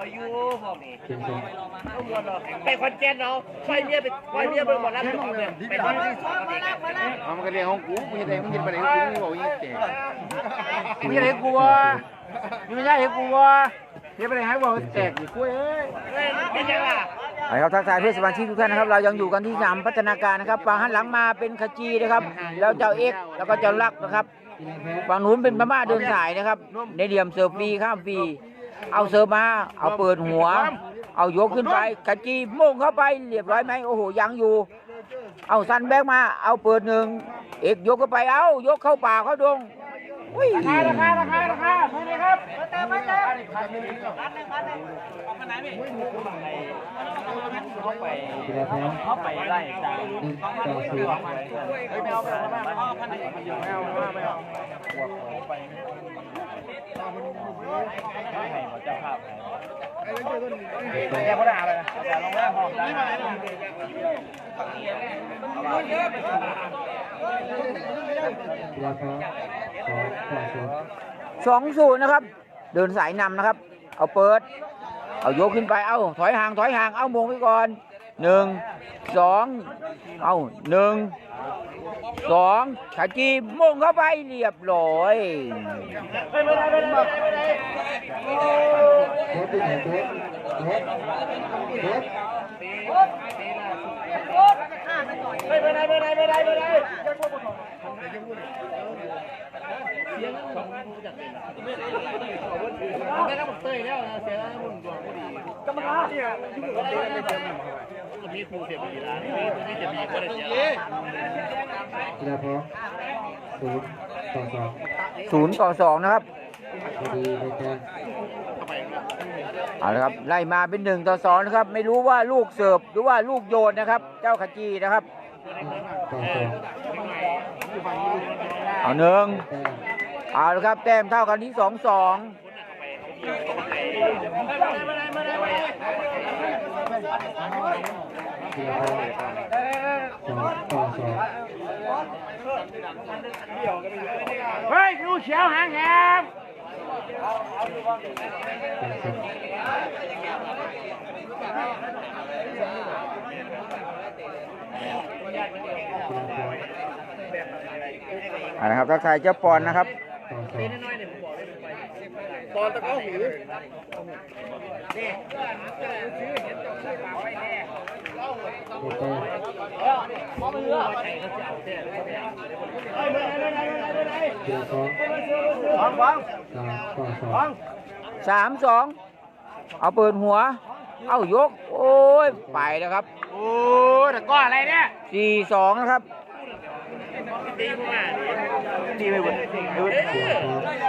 ร้อยยูพวกนี้ต้องวนหรอไปคอนเจนเนาะไปเมียไปไปเมียเบิ่งหมดแล้วไปทำที่สองเอามันก็เรียกของกูมึงจะได้มึงจะไปไหนกูมึงบอกยิ่งเจ๋งมึงจะเห็นกูวะมึงไม่ใช่เห็นกูวะเดี๋ยวไปไหนให้บอกแตกอีกคุยเอ้ยเป็นยังล่ะไปครับทักทายเพื่อนสมาชิกทุกท่านนะครับ เรายังอยู่กันที่สนามพัฒนาการนะครับฝั่งหันหลังมาเป็นขจีนะครับ แล้วเจ้าเอกแล้วก็เจ้าลักนะครับฝั่งนู้นเป็นพม่าเดินสายนะครับในเหลี่ยมเสิร์ฟฟรีข้ามฟรี เอาเสิร์ฟมา เอาเปิดหัว เอายกขึ้นไปขจีโม่งเข้าไปเรียบร้อยไหมโอ้โหยังอยู่ เอาซันแบกมาเอาเปิดหนึ่งเอกยกเข้าไปเอายกเข้าป่าเข้าดงอุ้ยราคาราคาราคาราคาไม่ได้ครับเติมไม่เติมเข้าไปเข้าไปไล่ตามต่อสู้ไม่เอาไม่เอาไม่เอาไม่เอาไม่ให้หมดเจ้าภาพแกบ่ได้อะไรแต่ลงแรกหอมได้ สองศูนย์นะครับ เดินสายนำนะครับ เอาเปิด เอายกขึ้นไป เอาถอยห่างถอยห่าง เอามงไปก่อน หนึ่งสองเอาหนึ่งสองขาจีมงเข้าไปเรียบร้อยไม่ได้ไม่ได้ไม่ได้ไม่ได้ โคตรที่ไหนโคตรโคตรโคตรไม่ได้ไม่ได้ไม่ได้ไม่ได้ไม่ต้องเตยแล้วเสียแล้วมึงดวงไม่ดีกรรมการเนี่ยมีครูเสียบีแล้วนี่นี่จะมีคนเสียกีฬาพร้อมศูนย์ต่อสองศูนย์ต่อสองนะครับพอดีเลยจ้าเอาละครับไล่มาเป็นหนึ่งต่อสองนะครับ ไม่รู้ว่าลูกเสิร์ฟหรือว่าลูกโยนนะครับ เจ้าขจีนะครับต่อสองเอาหนึ่งแต้ม เอาละครับแต้มเท่ากันที่สองสองกีฬาพร้อมสองต่อสองเฮ้ยดูเฉียวหางแหมต่อสองเอาละครับทักทายเจ้าปอนนะครับ ต่อสองตอนตะก้อหูได้แต้มกีฬาพร้อมฟังฟังสามต่อสองสามสองเอาเปิดหัว เอายก โอ้ย ไปแล้วครับ โอ้ตะก้ออะไรเนี่ยสี่สองนะครับ ดีมากดีไปหมดเออ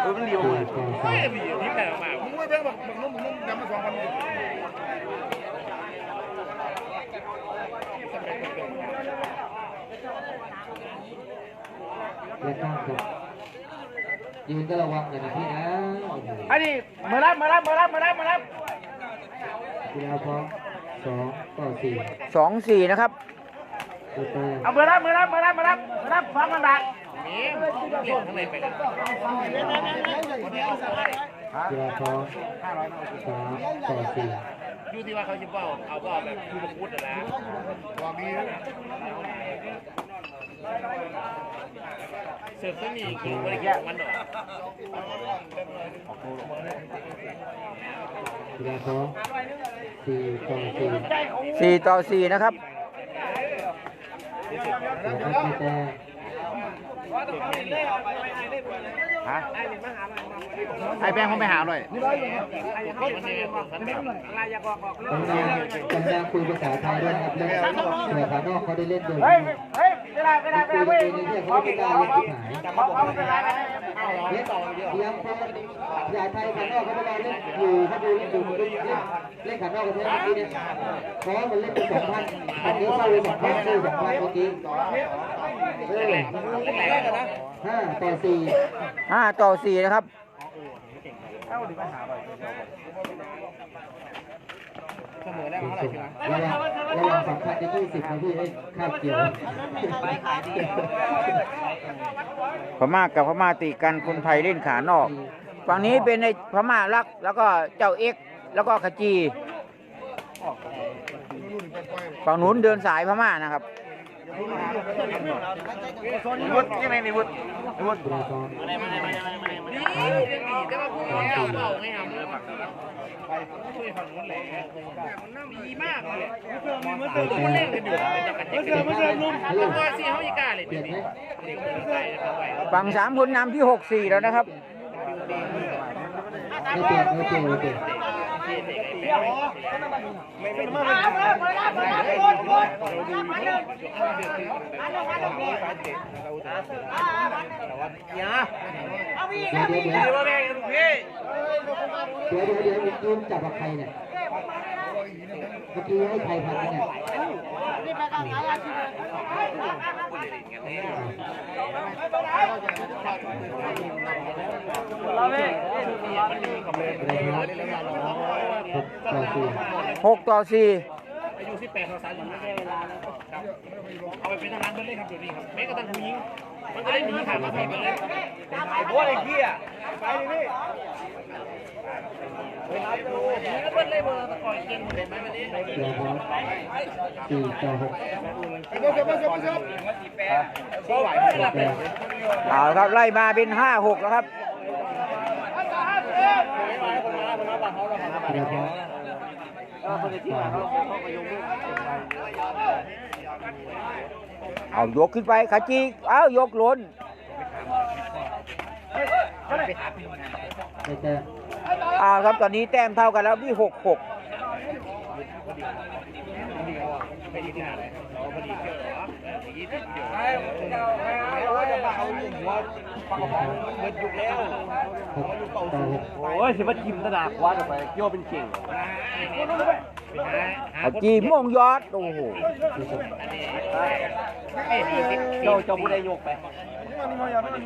เออมันดีสี่ากต่อสเฮ้อยงมีอยู่ที่แต่มามึงไม่เพิ่งบอกมึงมึงจำมาสองพันและข้างครับยืนก็ระวังหน่อยนะพี่นะอันนี้มารับมารับมารับมารับมารับกีฬาพร้อมสองต่อสี่สองสี่นะครับ ได้แต้มเอามารับมารับมารับมารับมารับฟังมันดักนี่เรียกข้างในไปกันกีฬาพร้อมสามต่อสี่อยู่ที่ว่าเขาจะเป้าเอาเป้าแบบคือมาพูดนะว่ามีเสิร์ฟไม่มีกินบริการมันหรอกีฬาพร้อมสี่ต่อสี่สี่ต่อสี่นะครับ แล้วก็ได้แต้มฮะไอ้แป้งเขาไปหาหน่อยกำลังกำลังคุยภาษาไทยด้วยนะครับแล้วเสือขานอกเขาได้เล่นด้วยเฮ้ยเฮ้ยเวลาเวลาเวคุยลาเว้ยในเนี่ยเขาไม่กล้าเล่นที่หาย เขาเขาเป็นไรกันเลี้ยงเขาภาษาไทยขานนอกเขาไม่ได้เล่นอยู่เขาดูเล่นอยู่เล่นเล่นขานอกกันเท่านี้เนี่ยเพราะมันเล่นเป็นสองพันอันนี้เข้าไปสองพันสู้อสองพันเมื่อกี้เออห้าต่อสี่ห้าต่อสี่นะครับ ระวังระวังสำคัญในยี่สิบนะพี่ไอ้คาบเกี่ยวพม่ากับพม่าตีกันคนไทยเล่นขานอก ฝั่งนี้เป็นในพม่ารัก แล้วก็เจ้าเอ็ก แล้วก็ขจีฝั่งนู้นเดินสายพม่านะครับ วุฒิยังไงนี่วุฒิวุฒิกีฬาพร้อมดีดีแต่ว่าพูดแล้วเปล่าไม่ทำเลยคุยฝั่งนู้นเลยดีมากเลยมันเติมมันเล่นกันอยู่จะกันจะกันไม่เติมลุงตัวซีเขาอีกาเลยเปลี่ยนไหมเด็กคนไปเอาไว้ฝั่งสามคนนำที่หกสี่แล้วนะครับไม่เปลี่ยนไม่เปลี่ยนไม่เปลี่ยน เดี๋ยวเดี๋ยวเดี๋ยวดีว่าแม่กันพี่เดี๋ยวเดี๋ยวเดี๋ยวเมื่อกี้จับกับใครเนี่ย เมื่อกี้ให้ใครพันเนี่ยหกต่อสี่หกต่อสี่อายุ18ต่อ3ไม่ได้เวลาแล้วเอาไปเป็นทหารไปเลยครับเดี๋ยวนี้ครับแม้กระทั่งผู้หญิง มันก็ได้หนีขามาใครไปเลยไอ้พวกไอ้เหี้ยไปเลยพี่ก็เบิ้ลเลยเบอร์ตะกอนเก่งเห็นไหมวันนี้เดี๋ยวพร้อมสี่ต่อหกก็ไหวไม่หลับเลยเอาครับไล่มาเป็นห้าหกแล้วครับเดี๋ยวพร้อมเอายกขึ้นไปขจี เอายกหล้นได้แต้มเอาครับตอนนี้แต้มเท่ากันแล้วที่หกหกไปดีที่ไหนเลยเสียสิบเกี่ยวหกต่อหกโอ้ยสิมาทิมตนาคว้าไปโยเป็นเก่ง ขจีม่วงยอด โอ้โหสี่สิบเจ้าเจ้าผู้ใดยกไป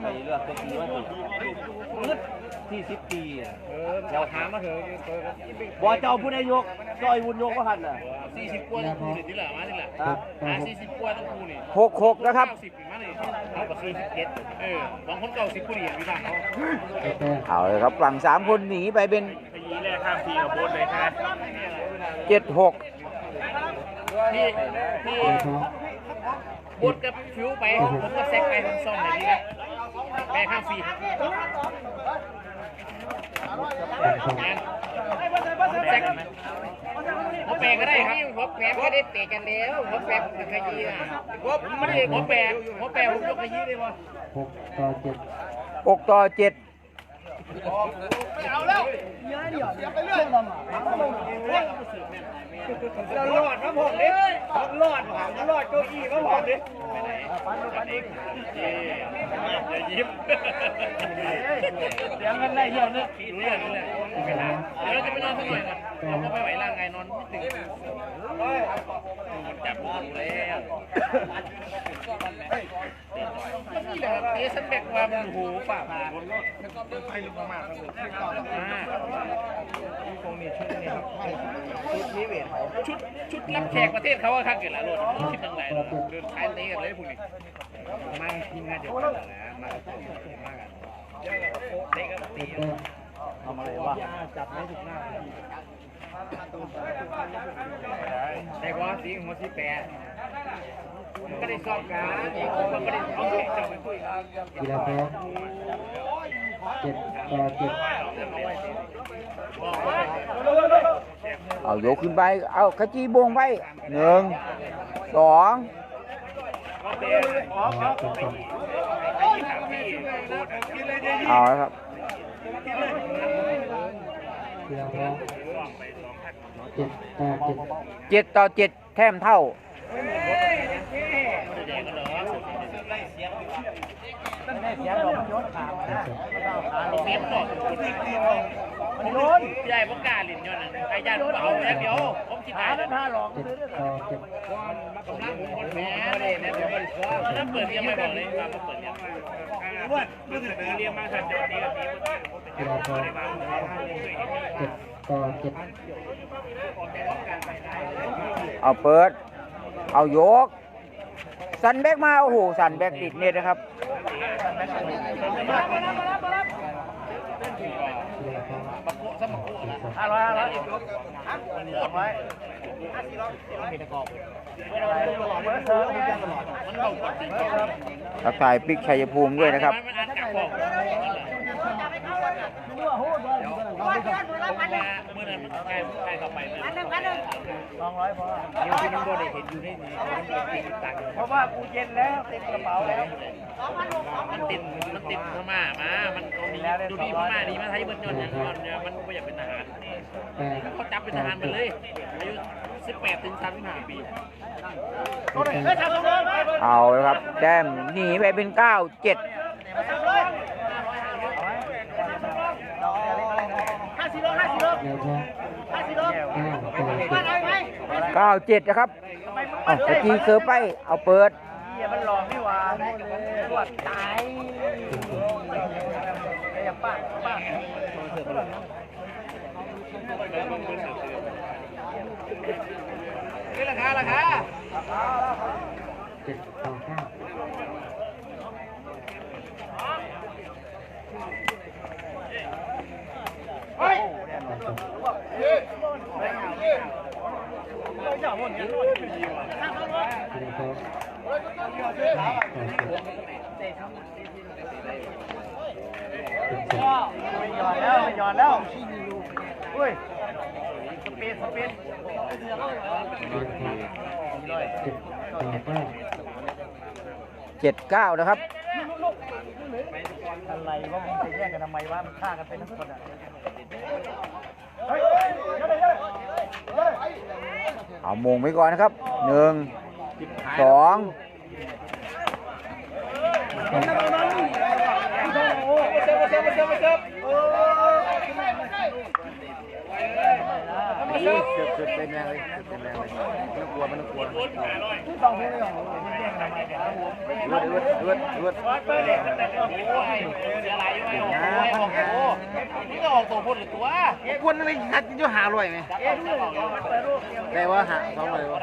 ไปเลือกตัวปีว่ามืดที่สิบปีเจ้าถามมาเถอะบ่เจ้าผู้ใดยกจอยวุนยกว่าหันน่ะสี่สิบกว่าต้องคูนี่ที่เหลือมาที่เหลือหกต่ออ่าหกสี่สิบกว่าต้องคูนี่หกหกนะครับเก้าสิบมาเลยเอากับสี่สิบเจ็ดเออบางคนเก้าสิบผู้เดียวพี่บ้านเขาได้แต้มเอาเลยครับฝั่งสามคนหนีไปเป็นขยี้แรกข้ามทีกับโบนเลยครับ เจ็ดหกพี่พี่เดี๋ยวพร้อมโบนกับฟิวไปผมก็แซกไปทั้งซ่อมเลยดีนะแปลข้ามฟรีแต้มสองงานแซกไหมผมแปลก็ได้ครับผมแปลก็ได้เตะกันแล้วผมแปลกับขยี้อะผมไม่ได้ผมแปลผมแปลผมยกขยี้ได้ป่ะหกต่อเจ็ดหกต่อเจ็ด เราหลอดครับผมดิหลอดหลอดเก้าอี้ครับผมดิไปไหนกันเองอย่ายิ้มเดี๋ยวกันได้เที่ยวนึกรู้เรื่องรู้เรื่องไปหาเดี๋ยวจะไปนอนสักหน่อยก่อนเราไม่ไหวร่างกายนอนไม่ถึงจับมือแล้ว นี่แหละครับเสนแบกว่ามันหูฝ่าผ่าไปลึกมากครับผมตรงนี้ชุดนี้ครับชุดนี้เวทชุดชุดรับแขกประเทศเขาอะครับเกิดละรถคิดตั้งไหนเดินท้ายเตะกันเลยพวกนี้มาทีมงานเดียวกันแหละมากันมากันเตะกันตีทำอะไรวะจับไม่ถูกหน้าแต่ว่าสีหัวสีแปด ก็ได้สอบการอีกคนก็ได้เอาเจับไปคุยกันกีฬาพร้อมเจ็ดต่อเจ็ดเอาโยกขึ้นไป เอาขจีบวงไปหนึ่งสองเอาละครับเจ็ดต่อเจ็ดเจ็ดต่อเจ็ดแต้มเท่า เมียบอกมันโดนใหญ่ประกาลินยอนไอ้ยันเอาแล้วเดียวผมคิดได้แล้วเจ็ดต่อเจ็ดกำลังคนแพ้เลยนะเดี๋ยวมันถ้าเปิดยังไม่บอกเลยว่าเปิดยังว่ารู้สึกเรียมาขัดจอดีกับดีกีฬาพร้อเจ็ดต่อเจ็ดเอาเปิด เอายก สันแบกมาโอ้โหสันแบกติดเน็ตนะครับกีฬาร้อมสี่ต่อห้าร้อยห้าร้อยสองร้อยทักทายปิกชัยภูมิด้วยนะครับ สองร้อยพอเดี๋ยวที่มันโดนเห็นอยู่ในนี้มันเป็นตังเพราะว่ากูเย็นแล้วเต็มกระเป๋าแล้วมันติดมันติดพม่ามามันเอามีดูดีพม่าดีมาไทยเบิร์นยนย่างยนเนี่ยมันไม่อยากเป็นทหารแปดเขาจับเป็นทหารไปเลยอายุ18ถึง35ปีเอาเละครับแต้มหนีไปเป็นเก้าเจ็ดยวพอ เก้าต่อเจ็ดเก้าเจ็ดนะครับเอาตะกี้เสือไปเอาเปิดเฮียมันหลอกนี่หว่าปวดตายอย่าป้าป้านี่ราคาราคาเจ็ดต่อเก้า อย่า หมดเนี่ยเดี๋ยวพอเก้าต่อเจ็ดเป็นแล้วไม่หยอดแล้วอุ้ยสปีดสปีดเจ็ดเก้านะครับอะไรวะมึงจะแย่งกันทำไมวะมันฆ่ากันไปทั้งคนอะ เอามงไว้ก่อนนะครับหนึ่งสอง เดือดเป็นี่ก็ออกตัวพ้นหรือตัวควรไม่ขัดจะหาลอยไหมแต่ว่าหาสองลอยอะ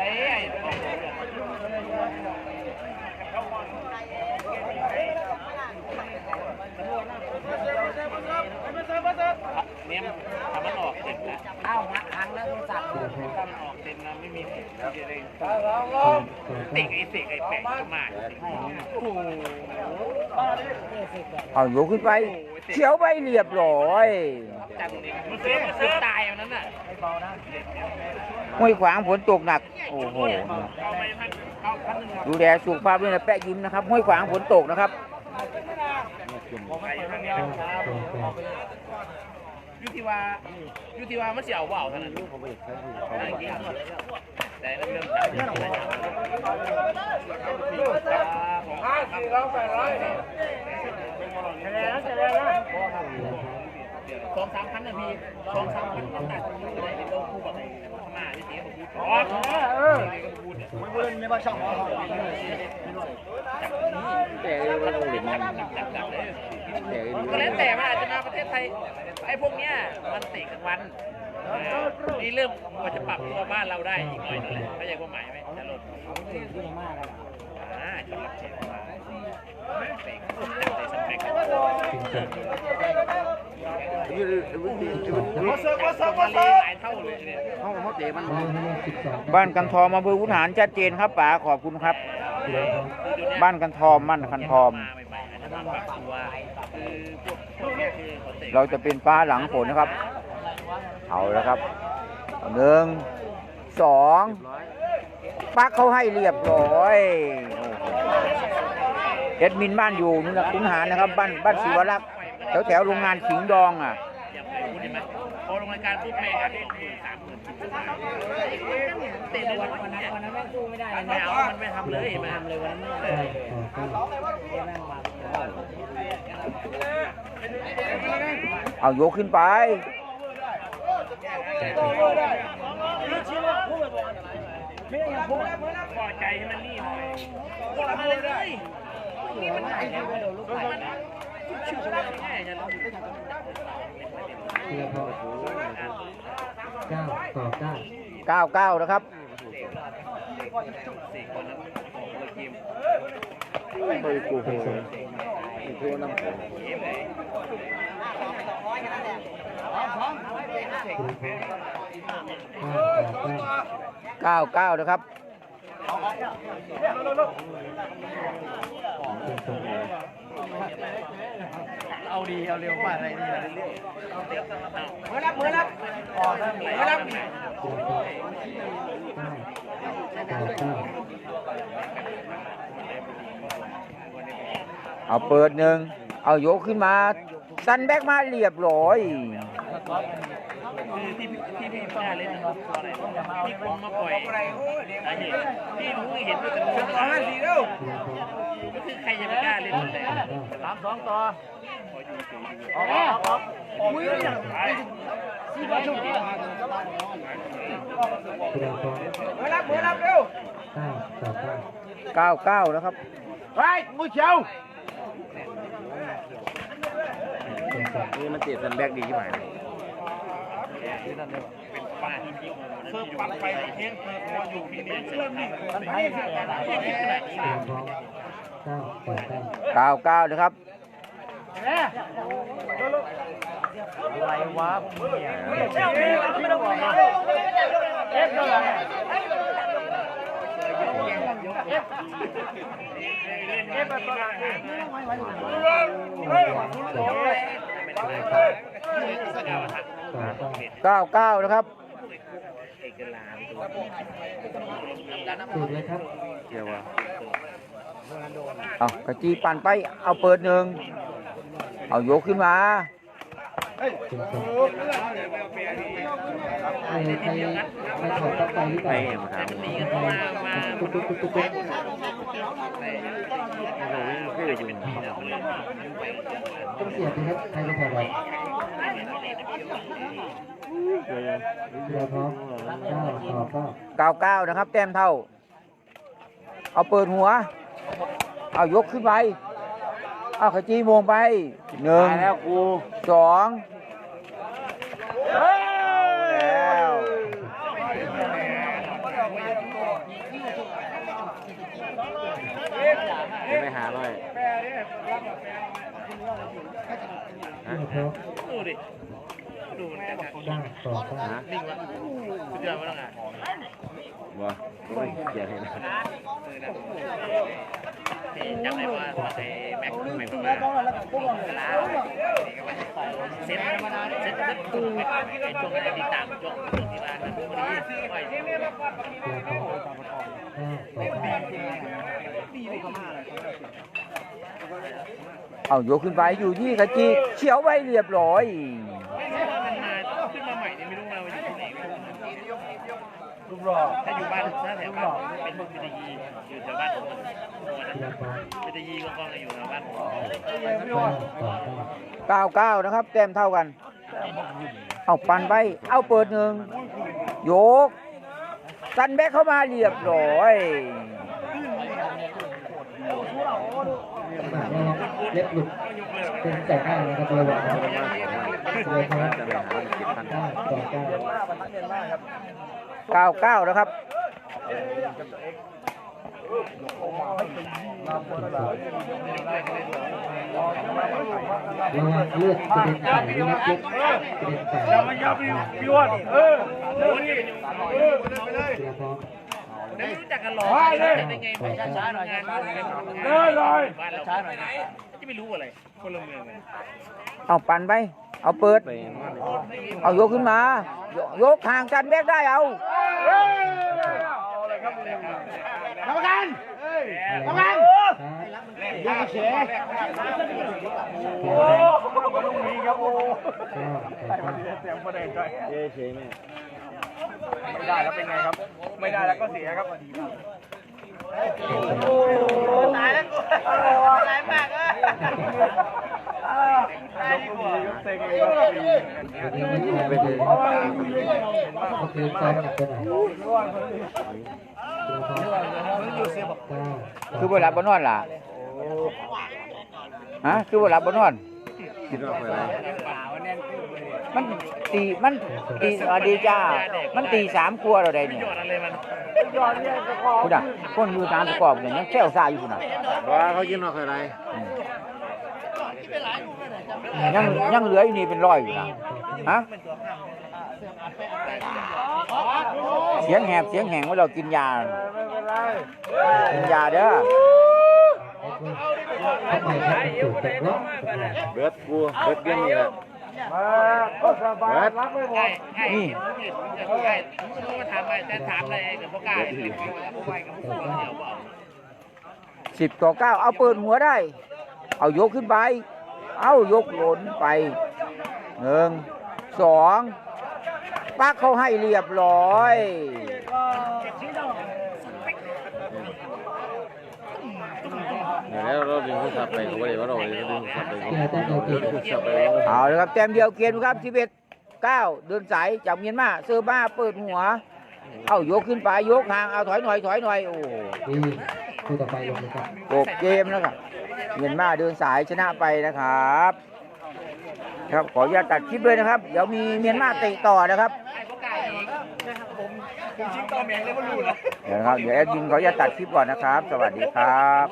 เนี่ยทำมันออกเต็ม แล้วอ้าวครั้งแล้วโทรศัพท์ถ้ามันออกเต็มนะไม่มีเสียงจะได้ต่อเตะไอ้เตะไอ้แปะมาโอ้โหเอายกขึ้นไปเขียวไปเรียบร้อยจังเลยมันเสียมันเสียตายอันนั้นน่ะห้วยขวางฝนตกหนัก โอ้โหเอาไปพันเอาพันหนึ่งดูแลสุขภาพด้วยนะแปะยิ้มนะครับห้วยขวางฝนตกนะครับไปพันเดี ยุติว่ายุติว่ามันเสียวเปล่าเท่านั้นแต่เริ่มจากห้าสี่ร้อยแปดร้อยแล้วเสร็จแล้วนะ สองสามพันนะพี่สองสามพันต้องตัดอะไรเป็นโลคู่กับไอ้พม่าที่เสียผมพูดอ๋อเออพูดเนี่ยไม่เบิ้ลไม่บ้าช่องแต่จับจับเลยก็แล้วแต่มันอาจจะมาประเทศไทยไอ้พวกเนี้ยมันเตะกลางวันนี่เริ่มกว่าจะปรับตัวบ้านเราได้อีกหน่อยนึงแหละเข้าใจความหมายไหมจะลดอ่าจะรับเชฟมาเตะเตะสเปก บ้านกันทอมอำเภอขุนหารชัดเจนครับป๋าขอบคุณครับ บ้านกันทอมบ้านกันทอม เราจะเป็นฟ้าหลังฝนนะครับ เอาแล้วครับหนึ่งสองปักเขาให้เรียบร้อยเอ็ดมินบ้านอยู่นี่นะขุนหานะครับ บ้านบ้านศิวรักษ์ แถวแถวโรงงานขิงดองอะอย่าไปพูดได้ไหมพอลงรายการปุ๊บแม่งสามหมื่นเตะวันวันนั้นวันนั้นแม่สู้ไม่ได้ไม่เอามันไม่ทำเลยไม่ทำเลยวันนั้นเก้าต่อเก้าเอายกขึ้นไปพอใจให้มันนี่หน่อยกดมาเลยเลยนี่มันไหนเนี่ย มันชิวๆได้ง่ายจะลงเก้าต่อเก้า99 นะครับ ไปกูโหโหน้ำผมเก้าเก้านะครับ เอาดีเอาเร็วกว่าอะไรนี่เมือรับมือรับมือรับเอาเปิดหนึ่ง เอายกขึ้นมา สันแบกมาเรียบร้อย ที่ที่พี่ป้าเล่นนะครับตัวอะไรที่ผมมาปล่อยสาเหตุที่รู้เห็นด้วยกันสองห้าสี่แล้วก็คือใครจะไม่กล้าเล่นแต่สามสองต่อออกออกออกอุ้ยสี่ร้อยชุดมือรับมือรับเร็วเก้าเก้านะครับไปมือเขียวนี่มันเจ็ดสันแบกดีที่หมายเป็น เพิ่มปันไปเที่ยงเพิ่มพออยู่ที่นี่เริ่มนี่มันไปขนาดนี้ขนาดนี้เก้าเก้านะครับอะไรวะเนี่ยสกาวทักเก้าเก้านะครับเอกลาสูตรเลยครับเกี่ยวว่าเอากระจีปั่นไปเอาเปิดหนึ่งเอายกขึ้นมาใครใครใครถอดปลั๊กไฟหรือเปไปล่าเองถามตีกันมามาตุ๊กตุ๊กตุ๊กตุ๊กตุ๊กเราไม่เคยอยู่ต้องเสียบนะครับใครจะถอดอะไร เรือพร้อมเก้าต่อเก้าเก้าเก้านะครับ แต้มเท่า เอาเปิดหัว เอายกขึ้นไป เอาขจีโมงไปหนึ่งตายแล้วกูสองแล้วจะไปหาหน่อยเรื อพร้อมดูนะเก้าต่อเก้าฮะนิ่งวะสุดยอดมากอะบ่ไม่เกี่ยวให้นะที่จำได้ว่าตอนไอ้แม็กแม็กมาลาวเซ็ตเซ็ตเซ็ตตุ้งไอ้ช่วงนั้นติดตามช่วงช่วงที่ว่านั้นพอดีไปเรือพร้อมเก้าต่อเก้าเอายกขึ้นไปอยู่ที่ขจีเฉียวไว้เรียบร้อย ไม่รู้ว่ามันมาขึ้นมาใหม่เนี่ยไม่รู้เราอยู่ที่ไหน รูปรอถ้าอยู่บ้านถ้าแถวบ้านเป็นพวกมิตรยีอยู่แถวบ้านผมตัวนั้นเรือพร้อมมิตรยีกองๆอยู่แถวบ้านผมเก้าต่อเก้าเก้าเก้านะครับแต้มเท่ากัน เอาปั่นไป เอาเปิดหนึ่งโยกสันแบ็กเข้ามาเรียบร้อยเล็บหลุดเป็นแต่หน้านะครับระวัง นะเรือพร้อมจะไปหาเจ็ดพันเก้าต่อเก้าเก้าเก้านะครับระวังเลือดกระเด็นใส่หรือนักเล็กกระเด็นใส่พี่วอนเออเออเรือพร้อมไม่รู้จักกันหรอได้ไงไม่ช้าๆหน่อยงานบ้านเราช้าหน่อยจะไม่รู้อะไรคนละเมืองเอาปั่นไป เอาเปิด เอายกขึ้นมา ยกยกห่างสันแบกได้เอากรรมการกำลังยังเฉยโอ้ต้องมีครับโอ้เย้เฉยแม่ไม่ได้แล้วเป็นไงครับ ไม่ได้แล้วก็เสียครับตายแล้วกูตายมากเลย ตายดีกว่าไปเลยก็คือซ้อมหนักไปหน่อยเวลาบนนอนล่ะฮะคือเวลาบนนอนกินว่าคอยไรมันตีมันตีดีจ้า มันตีสามครัวเราได้เนี่ยอดอะไรมันคุณอะคนอยู่ตามประกอบเนี่ยยังแซวซ่าอยู่คุณอะว่าเขากินว่าคอยไร ยังยังเหลืออยู่นี่เป็นร้อยอยู่นะฮะเสียงแหบเสียงแหงว่าเรากินยากินยาเด้อทำไมครับถูกตกรอบเบิดกูเบิดเบี้ยนี่แหละเบิดไอ้ไอ้นี่ไอ้รู้ว่าถามไปแต่ถามอะไรกับพวกกล้าสิบกับพวกไปกับพวกเดียวเปล่าสิบต่อเก้าเอาเปิดหัวได้ เอายกขึ้นไป เอายกหล่นไปหนึ่งสองปักเขาให้เรียบร้อยเดี๋ยวเราดึงโทรศัพท์ไปเขาบอกว่าเราดึงโทรศัพท์ไปที่เราต้องเอาดึเก็งบโทรศัพท์ไปเอาเลยครับแต้มเดียวเกมครับสิบเอ็ดเก้าเดินสายจากเมียนมาเซอร์บ้าเปิดหัว เอายกขึ้นไปยกห่างเอาถอยหน่อยถอยหน่อยโอ้โหดีคู่ต่อไปลงเลยครับจบเกมแล้วครับ เมียนมาเดินสายชนะไปนะครับ ครับขออนุญาตตัดคลิปด้วยนะครับ เดี๋ยวมีเมียนมาเตะต่อนะครับไอ้พวกกล้าอีกนะครับผมผมชิงต่อแมงเลยว่ารู้เหรอเดี๋ยวนะครับเดี๋ยวแอดมินขออนุญาตตัดคลิปก่อนนะครับ สวัสดีครับ